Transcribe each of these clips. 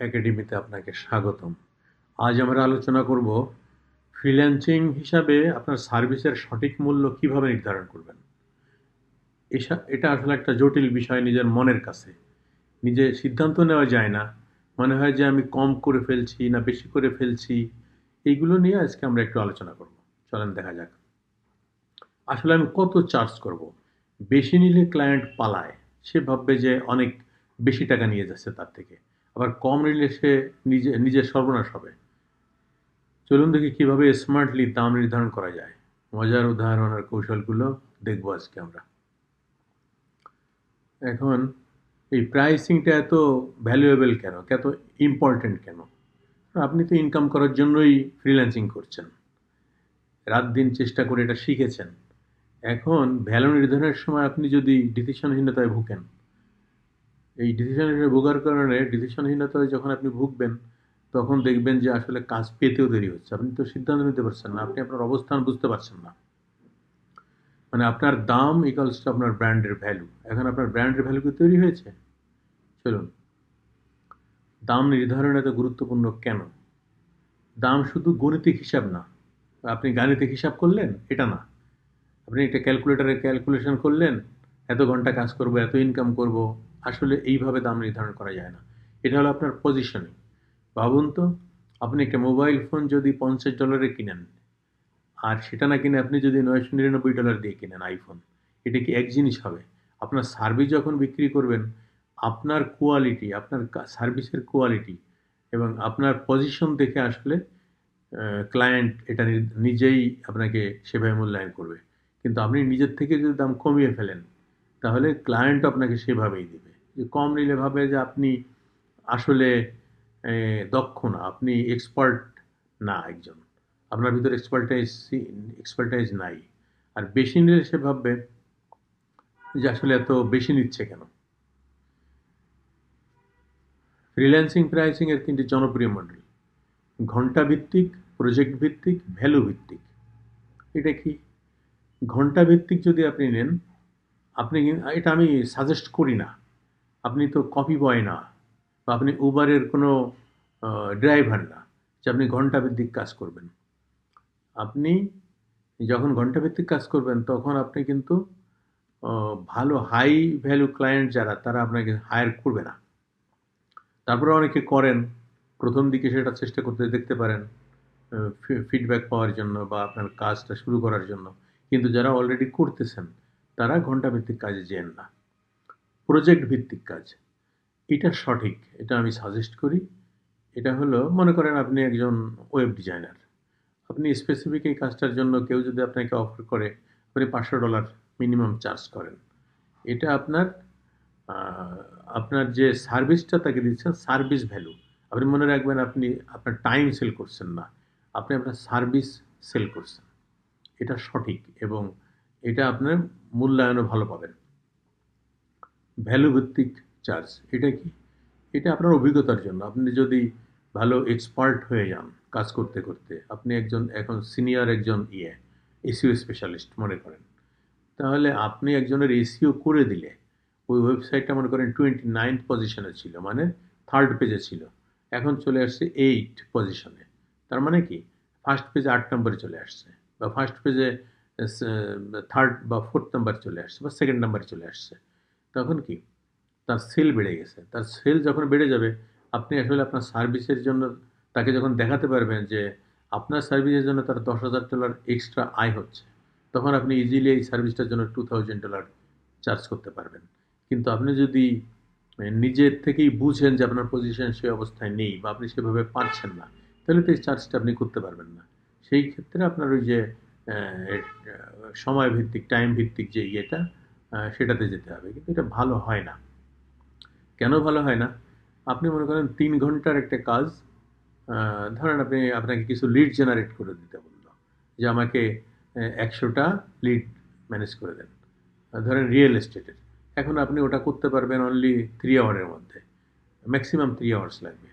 একাডেমিতে আপনাকে স্বাগতম। আজ আমরা আলোচনা করব ফ্রিল্যান্সিং হিসাবে আপনার সার্ভিসের সঠিক মূল্য কীভাবে নির্ধারণ করবেন। এটা আসলে একটা জটিল বিষয় নিজের মনের কাছে। নিজে সিদ্ধান্ত নেওয়া যায় না। মনে হয় যে আমি কম করে ফেলছি না বেশি করে ফেলছি। এইগুলো নিয়ে আজকে আমরা একটু আলোচনা করব। চলেন দেখা যাক। আসলে আমি কত চার্জ করব? বেশি নিলে ক্লায়েন্ট পালায়। সে ভাববে যে অনেক বেশি টাকা নিয়ে যাচ্ছে তার থেকে। আবার কম নিলে সে নিজে, নিজের সর্বনাশ হবে। চলুন দেখি কীভাবে স্মার্টলি দাম নির্ধারণ করা যায়। মজার উদাহরণ আর কৌশলগুলো দেখব আজকে আমরা। এখন, এই প্রাইসিংটা এত ভ্যালুয়েবল কেন? এত ইম্পর্টেন্ট কেন? আপনি তো ইনকাম করার জন্যই ফ্রিল্যান্সিং করছেন। রাত দিন চেষ্টা করে এটা শিখেছেন। এখন ভ্যালু নির্ধারণের সময় আপনি যদি ডিসিশনহীনতায় ভুগেন এই ডিসিশনহীনতায় ভোগার কারণে ডিসিশনহীনতায় যখন আপনি ভুগবেন, তখন দেখবেন যে আসলে কাজ পেতেও দেরি হচ্ছে। আপনি তো সিদ্ধান্ত নিতে পারছেন না, আপনি আপনার অবস্থান বুঝতে পারছেন না। মানে আপনার দাম ইকালস টু আপনার ব্র্যান্ডের ভ্যালু এখন আপনার ব্র্যান্ডের ভ্যালু কি তৈরি হয়েছে? চলুন। দাম নির্ধারণ এত গুরুত্বপূর্ণ কেন? দাম শুধু গণিতিক হিসাব না। আপনি গাণিতিক হিসাব করলেন, এটা না। আপনি একটা ক্যালকুলেটারে ক্যালকুলেশন করলেন, এত ঘণ্টা কাজ করব, এত ইনকাম করব আসলে এইভাবে দাম নির্ধারণ করা যায় না। এটা হলো আপনার পজিশনিং ভাবুন তো, আপনি একটা মোবাইল ফোন যদি পঞ্চাশ ডলারে কিনেন, আর সেটা না কিনে আপনি যদি নয়শো নিরানব্বই ডলার দিয়ে কিনেন আইফোন এটা কি এক জিনিস হবে? আপনার সার্ভিস যখন বিক্রি করবেন, আপনার কোয়ালিটি আপনার সার্ভিসের কোয়ালিটি এবং আপনার পজিশন দেখে আসলে ক্লায়েন্ট এটা নিজেই আপনাকে সেভাবে মূল্যায়ন করবে। কিন্তু আপনি নিজের থেকে যদি দাম কমিয়ে ফেলেন, তাহলে ক্লায়েন্ট আপনাকে সেভাবেই দেবে। যে কম নিলে ভাবে যে আপনি আসলে দক্ষ না, আপনি এক্সপার্ট না একজন। আপনার ভিতরে এক্সপার্টাইজ এক্সপার্টাইজ নাই। আর বেশি নিলে সে ভাববে যে আসলে এত বেশি নিচ্ছে কেন? ফ্রিল্যান্সিং প্রাইসিং এর তিনটি জনপ্রিয় মডেল ঘণ্টা ভিত্তিক প্রজেক্ট ভিত্তিক ভ্যালু ভিত্তিক এটা কি? ঘণ্টা ভিত্তিক যদি আপনি নেন, আপনি এটা আমি সাজেস্ট করি না। আপনি তো কপি বয় না, বা আপনি উবারের কোনো ড্রাইভার না, যে আপনি ঘণ্টা ভিত্তিক কাজ করবেন। আপনি যখন ঘণ্টা ভিত্তিক কাজ করবেন, তখন আপনি কিন্তু ভালো হাই ভ্যালু ক্লায়েন্ট যারা, তারা আপনাকে হায়ার করবে না। তারপরে অনেকে করেন, প্রথম দিকে সেটা চেষ্টা করতে দেখতে পারেন ফিডব্যাক পাওয়ার জন্য বা আপনার কাজটা শুরু করার জন্য। কিন্তু যারা অলরেডি করতেছেন, তারা ঘণ্টা ভিত্তিক কাজে যেন না। প্রজেক্ট ভিত্তিক কাজ। এটা সঠিক, এটা আমি সাজেস্ট করি। এটা হলো, মনে করেন আপনি একজন ওয়েব ডিজাইনার আপনি স্পেসিফিক এই কাজটার জন্য কেউ যদি আপনাকে অফার করে, আপনি পাঁচশো ডলার মিনিমাম চার্জ করেন। এটা আপনার আপনার যে সার্ভিসটা তাকে দিচ্ছেন সার্ভিস ভ্যালু আপনি মনে রাখবেন আপনি, আপনার টাইম সেল করছেন না। আপনি আপনার সার্ভিস সেল করছেন। এটা সঠিক এবং এটা আপনার মূল্যায়নও ভালো পাবেন। ভ্যালু ভিত্তিক চার্জ এটা কি? এটা আপনার অভিজ্ঞতার জন্য। আপনি যদি ভালো এক্সপার্ট হয়ে যান কাজ করতে করতে, আপনি একজন এখন সিনিয়র একজন ইয়ে এসিও স্পেশালিস্ট মনে করেন। তাহলে আপনি একজনের এসিও করে দিলে, ওই ওয়েবসাইটটা মনে করেন টোয়েন্টি নাইন্থ পজিশনে ছিল মানে থার্ড পেজে ছিল। এখন চলে আসছে এইট পজিশনে তার মানে কি? ফার্স্ট পেজে আট নম্বরে চলে আসছে, বা ফার্স্ট পেজে থার্ড বা ফোর্থ নাম্বার চলে আসছে, বা সেকেন্ড নাম্বারে চলে আসছে। তখন কি? তার সেল বেড়ে গেছে। তার সেল যখন বেড়ে যাবে, আপনি আসলে আপনার সার্ভিসের জন্য তাকে যখন দেখাতে পারবেন যে আপনার সার্ভিসের জন্য তার দশ হাজার ডলার এক্সট্রা আয় হচ্ছে, তখন আপনি ইজিলি এই সার্ভিসটার জন্য টু থাউজেন্ড ডলার চার্জ করতে পারবেন। কিন্তু আপনি যদি নিজের থেকেই বুঝেন যে আপনার পজিশন সেই অবস্থায় নেই বা আপনি সেভাবে পারছেন না, তাহলে তো এই চার্জটা আপনি করতে পারবেন না। সেই ক্ষেত্রে আপনার ওই যে সময় ভিত্তিক টাইম ভিত্তিক যে ইয়েটা সেটাতে যেতে হবে। কিন্তু এটা ভালো হয় না। কেন ভালো হয় না? আপনি মনে করেন তিন ঘণ্টার একটা কাজ ধরেন আপনি আপনাকে কিছু লিড জেনারেট করে দিতে বলল, যে আমাকে একশোটা লিড ম্যানেজ করে দেন। ধরেন রিয়েল এস্টেটের এখন আপনি ওটা করতে পারবেন অনলি থ্রি আওয়ারের মধ্যে। ম্যাক্সিমাম থ্রি আওয়ার্স লাগবে।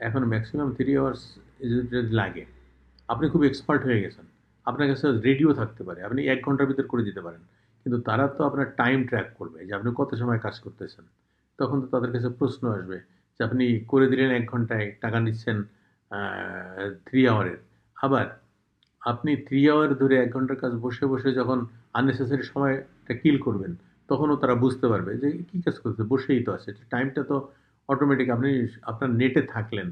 এখন ম্যাক্সিমাম থ্রি আওয়ার্স লাগে, আপনি খুব এক্সপার্ট হয়ে গেছেন। আপনার কাছে রেডিও থাকতে পারে। আপনি এক ঘণ্টার ভিতর করে দিতে পারেন। কিন্তু তারা তো আপনার টাইম ট্র্যাক করবে, যে আপনি কত সময় কাজ করতেছেন। তখন তো তাদের কাছে প্রশ্ন আসবে যে আপনি করে দিলেন এক ঘন্টায়, টাকা নিচ্ছেন থ্রি আওয়ারের আবার আপনি থ্রি আওয়ার ধরে এক ঘণ্টার কাজ বসে বসে যখন আননেসেসারি সময়টা কিল করবেন, তখনও তারা বুঝতে পারবে যে কী কাজ করছে বসেই তো আছে। টাইমটা তো অটোমেটিক আপনি, আপনার নেটে থাকলেন।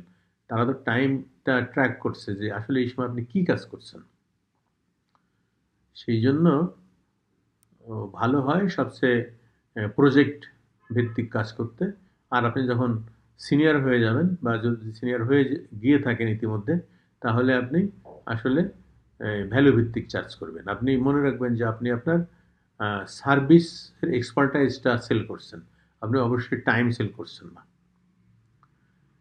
তারা তো টাইমটা ট্র্যাক করছে যে আসলে এই সময় আপনি কী কাজ করছেন। সেই জন্য ভালো হয় সবচেয়ে প্রজেক্ট ভিত্তিক কাজ করতে। আর আপনি যখন সিনিয়র হয়ে যাবেন বা যদি সিনিয়র হয়ে গিয়ে থাকেন ইতিমধ্যে, তাহলে আপনি আসলে ভ্যালু ভিত্তিক চার্জ করবেন। আপনি মনে রাখবেন যে আপনি আপনার সার্ভিসের এক্সপার্টাইজটা সেল করছেন। আপনি অবশ্যই টাইম সেল করছেন না।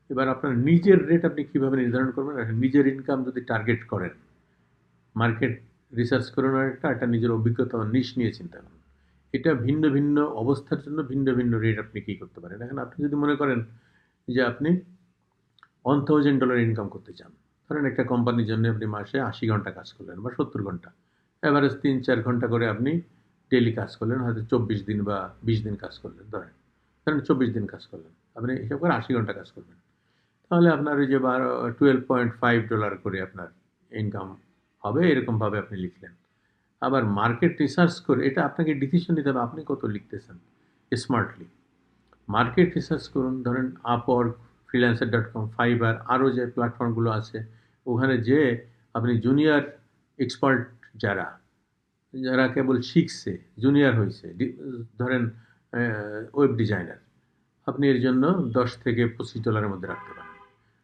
এবার আপনার নিজের রেট আপনি কীভাবে নির্ধারণ করবেন? নিজের ইনকাম যদি টার্গেট করেন মার্কেট রিসার্চ করুন আর একটা একটা নিজের অভিজ্ঞতা নিশ নিয়ে চিন্তা করুন। এটা ভিন্ন ভিন্ন অবস্থার জন্য ভিন্ন ভিন্ন রেট আপনি কী করতে পারেন? এখন আপনি যদি মনে করেন যে আপনি ওয়ান থাউজেন্ড ডলার ইনকাম করতে চান, ধরেন একটা কোম্পানির জন্য আপনি মাসে আশি ঘণ্টা কাজ করলেন বা সত্তর ঘণ্টা। এভারেজ তিন চার ঘণ্টা করে আপনি ডেলি কাজ করলেন, হয়তো চব্বিশ দিন বা বিশ দিন কাজ করলেন, ধরেন। ধরেন চব্বিশ দিন কাজ করলেন, আপনি হিসাব করে আশি ঘণ্টা কাজ করবেন। তাহলে আপনার ওই যে বারো টুয়েলভ পয়েন্ট ফাইভ ডলার করে আপনার ইনকাম হবে এরকমভাবে আপনি লিখলেন। আবার মার্কেট রিসার্চ করে, এটা আপনাকে ডিসিশন নিতে হবে, আপনি কত লিখতেছেন? স্মার্টলি মার্কেট রিসার্চ করুন, ধরেন Upwork freelancer dot com Fiverr আরও যে প্ল্যাটফর্মগুলো আছে, ওখানে যে আপনি জুনিয়র এক্সপার্ট যারা যারা কেবল শিখছে জুনিয়র হয়েছে ধরেন ওয়েব ডিজাইনার আপনি এর জন্য দশ থেকে পঁচিশ ডলারের মধ্যে রাখতে পারেন।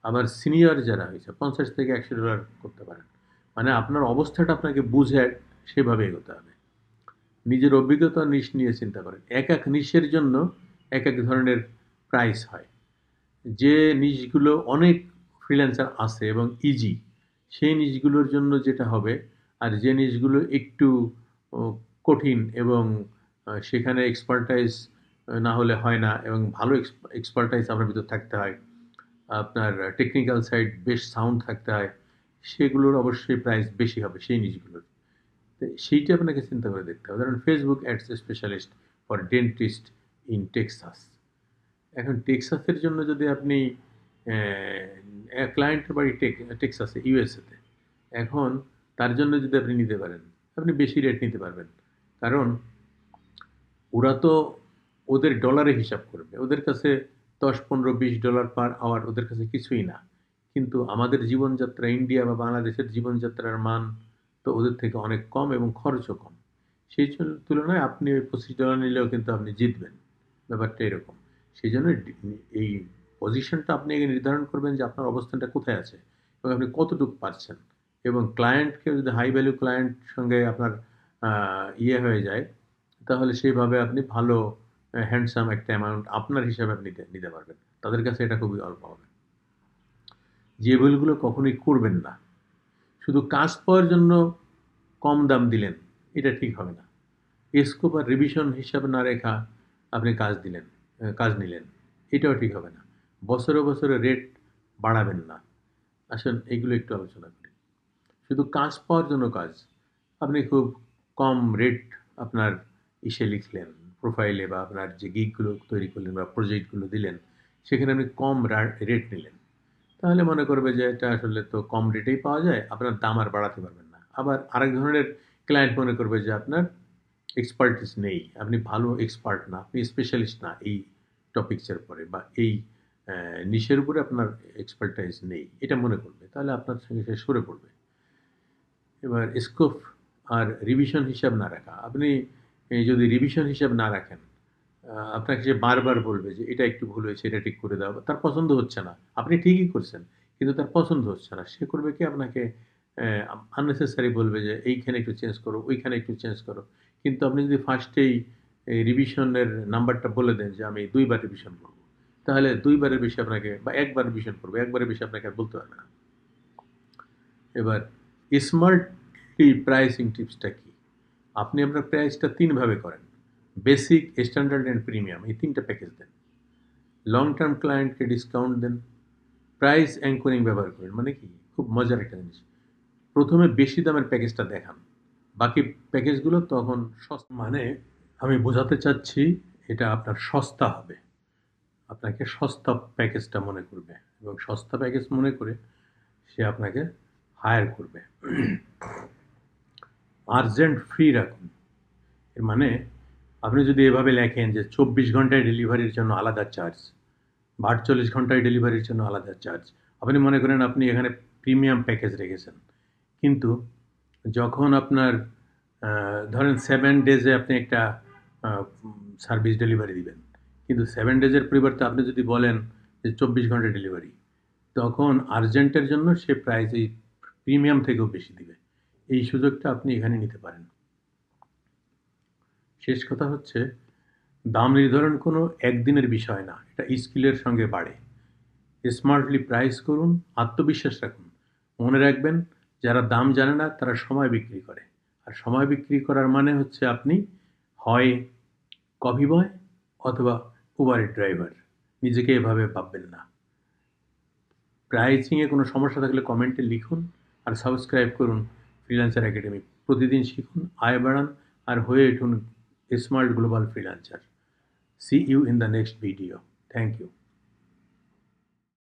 আবার সিনিয়র যারা হয়েছে পঞ্চাশ থেকে একশো ডলার করতে পারেন। মানে আপনার অবস্থাটা আপনাকে বুঝে সেভাবে এগোতে হবে। নিজের অভিজ্ঞতা নিশ নিয়ে চিন্তা করেন। এক এক নিশের জন্য এক এক ধরনের প্রাইস হয়। যে নিশগুলো অনেক ফ্রিল্যান্সার আছে এবং ইজি সেই নিশগুলোর জন্য যেটা হবে আর যে নিশগুলো একটু কঠিন এবং সেখানে এক্সপার্টাইজ না হলে হয় না এবং ভালো এক্সপার্টাইজ আপনার ভিতর থাকতে হয়। আপনার টেকনিক্যাল সাইড বেশ সাউন্ড থাকতে হয়। সেগুলোর অবশ্যই প্রাইস বেশি হবে, সেই নিশগুলোর তো সেইটা আপনাকে চিন্তা করে দেখতে হবে। ধরুন Facebook ads specialist for dentist in Texas এখন টেক্সাসের জন্য যদি আপনি ক্লায়েন্টের বাড়ি টেক টেক্সাসে ইউএসএতে এখন তার জন্য যদি আপনি নিতে পারেন, আপনি বেশি রেট নিতে পারবেন। কারণ ওরা তো ওদের ডলারে হিসাব করবে। ওদের কাছে দশ, পনেরো, বিশ ডলার পার আওয়ার ওদের কাছে কিছুই না। কিন্তু আমাদের জীবনযাত্রা, ইন্ডিয়া বা বাংলাদেশের জীবনযাত্রার মান তো ওদের থেকে অনেক কম এবং খরচও কম। সেই তুলনায় আপনি ওই পঁচিশ ডলার নিলেও কিন্তু আপনি জিতবেন। ব্যাপারটা এরকম। সেই জন্য এই পজিশনটা আপনি আগে নির্ধারণ করবেন যে আপনার অবস্থানটা কোথায় আছে এবং আপনি কতটুকু পারছেন। এবং ক্লায়েন্টকে যদি হাই ভ্যালু ক্লায়েন্ট সঙ্গে আপনার ইয়ে হয়ে যায়, তাহলে সেইভাবে আপনি ভালো হ্যান্ডসাম একটা অ্যামাউন্ট আপনার হিসাবে আপনি নিতে পারবেন। তাদের কাছে এটা খুবই অল্প হবে। যে ভুলগুলো কখনোই করবেন না। শুধু কাজ পাওয়ার জন্য কম দাম দিলেন, এটা ঠিক হবে না। স্কোপ আর রিভিশন হিসাবে না রেখা আপনি কাজ দিলেন কাজ নিলেন, এটাও ঠিক হবে না। বছরে বছরে রেট বাড়াবেন না। আসেন, এগুলো একটু আলোচনা করি। শুধু কাজ পাওয়ার জন্য কাজ, আপনি খুব কম রেট আপনার ইসে লিখলেন প্রোফাইলে বা আপনার যে গিকগুলো তৈরি করলেন বা প্রজেক্টগুলো দিলেন, সেখানে আপনি কম রেট নিলেন। তাহলে মনে করবে যে এটা আসলে তো কম রেটেই পাওয়া যায়, আপনার দাম আর বাড়াতে পারবেন না। আবার আরেক ধরনের ক্লায়েন্ট মনে করবে যে আপনার এক্সপার্টিস নেই, আপনি ভালো এক্সপার্ট না, আপনি স্পেশালিস্ট না এই টপিক্সের পরে বা এই নিশের উপরে আপনার এক্সপার্টাইজ নেই, এটা মনে করবে, তাহলে আপনার সঙ্গে সে সরে পড়বে। এবার স্কোপ আর রিভিশন হিসাব না রাখা, আপনি যদি রিভিশন হিসাব না রাখেন আপনাকে সে বারবার বলবে যে এটা একটু ভুল হয়েছে, এটা ঠিক করে দাও, তার পছন্দ হচ্ছে না। আপনি ঠিকই করছেন, কিন্তু তার পছন্দ হচ্ছে না। সে করবে কি? আপনাকে আননেসেসারি বলবে যে এইখানে একটু চেঞ্জ করো, ওইখানে একটু চেঞ্জ করো। কিন্তু আপনি যদি ফার্স্টেই রিভিশনের নাম্বারটা বলে দেন যে আমি দুইবার রিভিশন করব, তাহলে দুইবারের বেশি আপনাকে বা একবার রিভিশন করব, একবারের বেশি আপনাকে আর বলতে পারবে না। এবার স্মার্টলি প্রাইসিং টিপসটা কি? আপনি আপনার প্রাইসটা তিনভাবে করেন। বেসিক স্ট্যান্ডার্ড অ্যান্ড প্রিমিয়াম এই তিনটা প্যাকেজ দেন। লং টার্ম ক্লায়েন্টকে ডিসকাউন্ট দেন। প্রাইস অ্যাঙ্করিং ব্যবহার করেন মানে কি? খুব মজার একটা জিনিস। প্রথমে বেশি দামের প্যাকেজটা দেখান। বাকি প্যাকেজগুলো তখন সস্তা। মানে আমি বোঝাতে চাচ্ছি, এটা আপনার সস্তা হবে। আপনাকে সস্তা প্যাকেজটা মনে করবে। এবং সস্তা প্যাকেজ মনে করে সে আপনাকে হায়ার করবে। আর্জেন্ট ফ্রি রাখুন। এর মানে আপনি যদি এভাবে লেখেন যে চব্বিশ ঘন্টায় ডেলিভারির জন্য আলাদা চার্জ বা আটচল্লিশ ঘন্টায় ডেলিভারির জন্য আলাদা চার্জ, আপনি মনে করেন আপনি এখানে প্রিমিয়াম প্যাকেজ রেখেছেন। কিন্তু যখন আপনার ধরেন সেভেন ডেজে আপনি একটা সার্ভিস ডেলিভারি দিবেন, কিন্তু সেভেন ডেজের পরিবর্তে আপনি যদি বলেন যে চব্বিশ ঘণ্টা ডেলিভারি, তখন আর্জেন্টের জন্য সে প্রাইস এই প্রিমিয়াম থেকেও বেশি দিবে। এই সুযোগটা আপনি এখানে নিতে পারেন। শেষ কথা হচ্ছে, দাম নির্ধারণ কোনো একদিনের বিষয় না, এটা স্কিলের সঙ্গে বাড়ে। স্মার্টলি প্রাইস করুন, আত্মবিশ্বাস রাখুন। মনে রাখবেন, যারা দাম জানে না, তারা সময় বিক্রি করে। আর সময় বিক্রি করার মানে হচ্ছে আপনি হয় কফি বয় অথবা উবারের ড্রাইভার। নিজেকে এভাবে ভাববেন না। প্রাইসিংয়ে কোনো সমস্যা থাকলে কমেন্টে লিখুন আর সাবস্ক্রাইব করুন। ফ্রিল্যান্সার একাডেমি প্রতিদিন শিখুন, আয় বাড়ান আর হয়ে উঠুন Smart Global Freelancer. See you in the next video. Thank you.